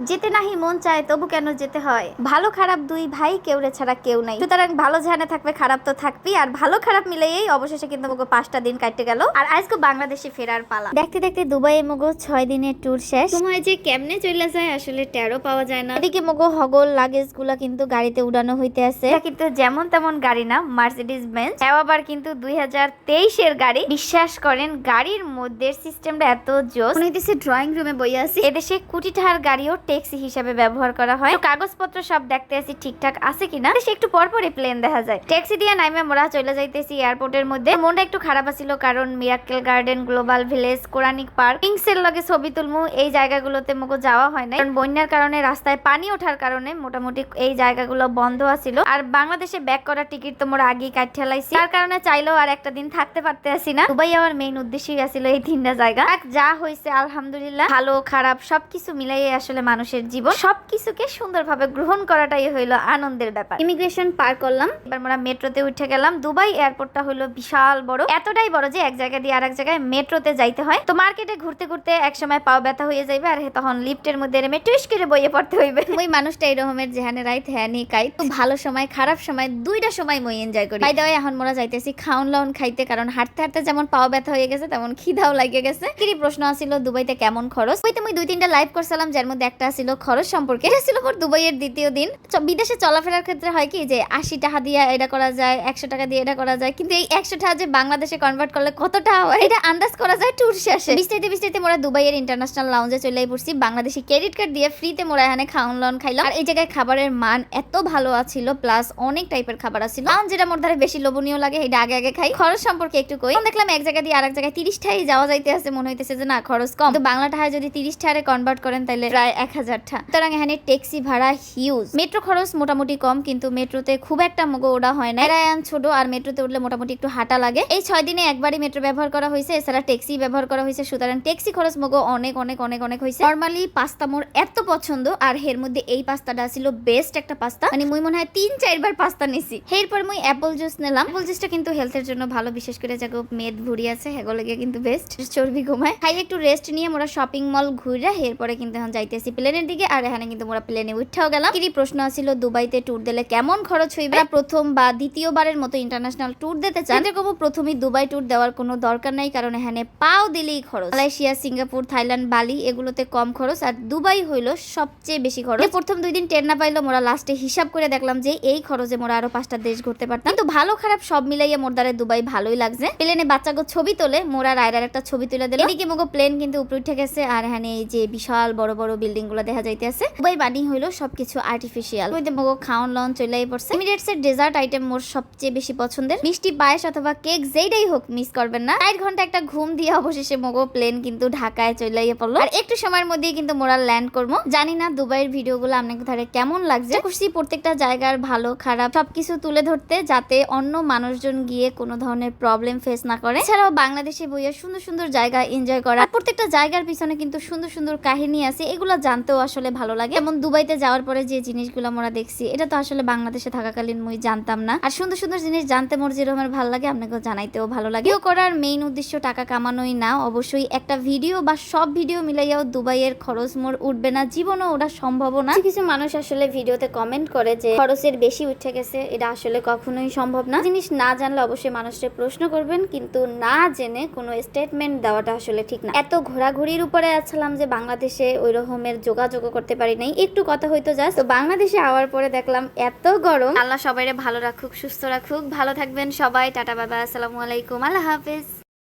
যেতে নাহি মন চায় তবু কেন যেতে হয়? ভালো খারাপ দুই ভাই কেউ রে ছাড়া কেউ নাই। সুতরাং ভালো যেখানে থাকবে খারাপ তো থাকবি আর ভালো খারাপ মিলেই অবশেষে কিন্তু মগো পাঁচটা দিন কাটতে গেল। আর আজকে বাংলাদেশে ফেরার পালা। দেখতে দেখতে দুবাই মগো ছয় দিনের ট্যুর শেষ। সময় যে কেমনে চলে যায় আসলে টেরো পাওয়া যায় না। এদিকে মগো হগল লাগেজগুলা কিন্তু গাড়িতে উড়ানো হইতে আছে। কিন্তু যেমন তেমন গাড়ি না মার্সিডিস বেঞ্চ আবার কিন্তু দুই হাজার তেইশের গাড়ি। বিশ্বাস করেন গাড়ির মধ্যে সিস্টেমটা এত জোস। মনে হইতেছে ড্রয়িং রুমে বই আছি। এদেশে কোটি টাকার গাড়িও ট্যাক্সি হিসাবে ব্যবহার করা হয়। কাগজপত্র সব দেখতে আছি ঠিকঠাক আছে কিনা। দেশে একটু পর পরই প্লেন দেখা যায়। ট্যাক্সি দিয়ে নাইমে মোরা চলে যাইতেছি এয়ারপোর্টের মধ্যে। মনটা একটু খারাপ আছিল কারণ miracle garden global village Quranic park কিংসের লগে ছবি তুলমু। এই জায়গাগুলোতে মগো যাওয়া হয় না কারণ বন্যার কারণে রাস্তায় পানি ওঠার কারণে মোটামুটি এই জায়গাগুলো বন্ধ আছিল। আর বাংলাদেশে ব্যাক করার টিকিট তো মোরা আগেই কাট ঠেলাইছি তার কারণে চাইলেও আর একটা দিন থাকতে পারতে আসি না। দুবাই আমার মেইন উদ্দেশ্যই আছিল এই তিনটা জায়গা। যা হয়েছে আলহামদুলিল্লাহ। ভালো, খারাপ, সবকিছু মিলাইয়ে আসলে মানুষের জীবন সবকিছুকে সুন্দরভাবে গ্রহণ করাটাই হইল আনন্দের ব্যাপার। ইমিগ্রেশন পার করলাম। এবার আমরা মেট্রোতে উঠে গেলাম। দুবাই এয়ারপোর্টটা হলো বিশাল বড়। এতটাই বড় যে এক জায়গা দিয়ে আরেক জায়গায় মেট্রোতে যাইতে হয়। তো মার্কেটে ঘুরতে ঘুরতে এক সময় পাও ব্যথা হয়ে যাইবে আর তখন লিফটের মধ্যে নেমে টুইস করে বইয়ে পড়তে হইবে। ওই মানুষটা এরকমের যেহানে রাইত হ্যানি কাই। তো ভালো সময় খারাপ সময় দুইটা সময় মই এনজয় করি। বাই এখন মোরা যাইতেছি খাউন লাউন খাইতে কারণ হাঁটতে হাঁটতে যেমন পাও ব্যথা হয়ে গেছে তেমন খিদাও লাগে গেছে। কি প্রশ্ন আছিল দুবাইতে কেমন খরচ? ওইতে মুই দুই তিনটা লাইভ করছিলাম যার মধ্যে একটা ছিল খরচ সম্পর্কে। এটা ছিল মোর দুবাইয়ের দ্বিতীয় দিন। বিদেশে চলাফেরার ক্ষেত্রে হয় কি যে, আশি টাকা দিয়ে এটা করা যায়, একশো টাকা দিয়ে এটা করা যায়। কিন্তু এই একশো টাকা যে বাংলাদেশে কনভার্ট করলে কত টাকা হয়, এটা আন্দাজ করা যায় ট্যুর শেষে। বিস্তারিত বিস্তারিত মোরা দুবাইয়ের ইন্টারন্যাশনাল লাউঞ্জে চলে পড়ছি। বাংলাদেশি ক্রেডিট কার্ড দিয়ে ফ্রিতে মোরা এখানে খাওয়ান লন খাইলাম। আর এই জায়গায় খাবারের মান এত ভালো আছিল প্লাস অনেক টাইপের খাবার আছিল। কারণ যেটা মোর ধারে বেশি লোভনীয় লাগে এটা আগে আগে খাই। খরচ সম্পর্কে একটু কই। দেখলাম এক জায়গা দিয়ে আরেক জায়গায় তিরিশ টাকাই যাওয়া যাইতে আছে মনে হইতেছে যে না, খরচ কম। তো বাংলা টাকায় যদি তিরিশ টাকারে কনভার্ট করেন তাহলে প্রায় এক হাজার টাকা সুতরাং এখানে ট্যাক্সি ভাড়া হিউজ মেট্রো খরচ মোটামুটি কম, কিন্তু মেট্রোতে খুব একটা মগো ওড়া হয় না। এরায়ান ছোট, আর মেট্রোতে উঠলে মোটামুটি একটু হাঁটা লাগে। এই ছয় দিনে একবারই মেট্রো ব্যবহার করা হয়েছে, এছাড়া ট্যাক্সি ব্যবহার করা হয়েছে। সুতরাং ট্যাক্সি খরচ মগো অনেক অনেক অনেক অনেক হয়েছে। নর্মালি পাস্তা মোর এত পছন্দ, আর এর মধ্যে এই পাস্তাটা ছিল বেস্ট একটা পাস্তা। মানে মুই মনে হয় তিন চারবার পাস্তা নিছি। এরপর মুই অ্যাপল জুস নিলাম। অ্যাপল জুসটা কিন্তু হেলথের জন্য ভালো, বিশেষ করে যাকে মেদ ভুড়ি আছে হেগুলো কিন্তু বেস্ট চর্বি ঘুমায়। খাই একটু রেস্ট নিয়ে মোরা শপিং মল ঘুরে এরপরে কিন্তু এখন যাইতেছি। প্লেনের দিকে আর এখানে কিন্তু মোরা প্লেনে উঠাও গেলাম। কি প্রশ্ন আছিল দুবাইতে ট্যুর দিলে কেমন খরচ হইবে? প্রথম বা দ্বিতীয়বারের মতো ইন্টারন্যাশনাল ট্যুর দিতে চান? এরকম প্রথমেই দুবাই ট্যুর দেওয়ার কোনো দরকার নাই কারণ এখানে পাও দিলেই খরচ। মালয়েশিয়া সিঙ্গাপুর থাইল্যান্ড বালি এগুলোতে কম খরচ আর দুবাই হইল সবচেয়ে বেশি খরচ। প্রথম দুই দিন ট্রেন না পাইলো মোরা লাস্টে হিসাব করে দেখলাম যে এই খরচে মোরা আরও পাঁচটা দেশ ঘুরতে পারতাম। কিন্তু ভালো খারাপ সব মিলাইয়া মোর দ্বারা দুবাই ভালোই লাগছে। প্লেনে বাচ্চাগো ছবি তোলে মোরা রায়রার একটা ছবি তুলে দিল এদিকে মগো প্লেন কিন্তু উপরে উঠে গেছে আর এখানে এই যে বিশাল বড় বড় বিল্ডিং গুলো দেখা যাইতেছে। দুবাই বানি হইল সবকিছু আর্টিফিশিয়াল ওইতে মগো খাওয়ান লন চলেই পড়ছে। ইমিডিয়েটস এর ডেজার্ট আইটেম মোর সবচেয়ে বেশি পছন্দের। মিষ্টি, পায়েস অথবা কেক যেইটাই হোক মিস করবেন না। চার ঘণ্টা একটা ঘুম দিয়ে অবশেষে মগো প্লেন কিন্তু ঢাকায় চলাইয়ে পড়ল। আর একটু সময়ের মধ্যেই কিন্তু মোরা ল্যান্ড করব। জানি না দুবাইয়ের ভিডিওগুলো আপনাকে ধারে কেমন লাগছে। খুশি প্রত্যেকটা জায়গার ভালো, খারাপ সবকিছু তুলে ধরতে যাতে অন্য মানুষজন গিয়ে কোনো ধরনের প্রবলেম ফেস না করে। এছাড়াও বাংলাদেশে বইয়া সুন্দর সুন্দর জায়গা এনজয় করা। প্রত্যেকটা জায়গার পিছনে কিন্তু সুন্দর সুন্দর কাহিনী আছে। এগুলো জানতেও আসলে ভালো লাগে। যেমন দুবাইতে যাওয়ার পরে যে জিনিসগুলো আমরা দেখছি, এটা তো আসলে বাংলাদেশে থাকাকালীন মুই জানতাম না। আর সুন্দর সুন্দর জিনিস জানতে মোর যেরকম ভালো লাগে, আপনাকেও জানাইতেও ভালো লাগে। ভিডিও করার মেইন উদ্দেশ্য টাকা কামানোই না, অবশ্যই একটা ভিডিও বা সব ভিডিও মিলাইয়াও দুবাইয়ের খরচ মোর উঠবে না, জীবনও ওটা সম্ভব না। কিছু মানুষ আসলে ভিডিওতে কমেন্ট করে যে, খরচের বেশি উঠে গেছে, এটা আসলে কখনোই সম্ভব না। জিনিস না জানলে অবশ্যই মানুষকে প্রশ্ন করবেন, কিন্তু না জেনে কোনো স্টেটমেন্ট দেওয়াটা আসলে ঠিক না। এত ঘোরাঘুরির উপরে আছিলাম যে, বাংলাদেশে ওই রকমের যোগাযোগ করতে পারি নাই। একটু কথা হইতো জাস্ট তো বাংলাদেশে আওয়ার পরে দেখলাম এত গরম। আল্লাহ সবাই ভালো রাখুক, সুস্থ রাখুক। ভালো থাকবেন সবাই। টাটা, বাবা। আসসালামু আলাইকুম। আল্লাহ হাফেজ।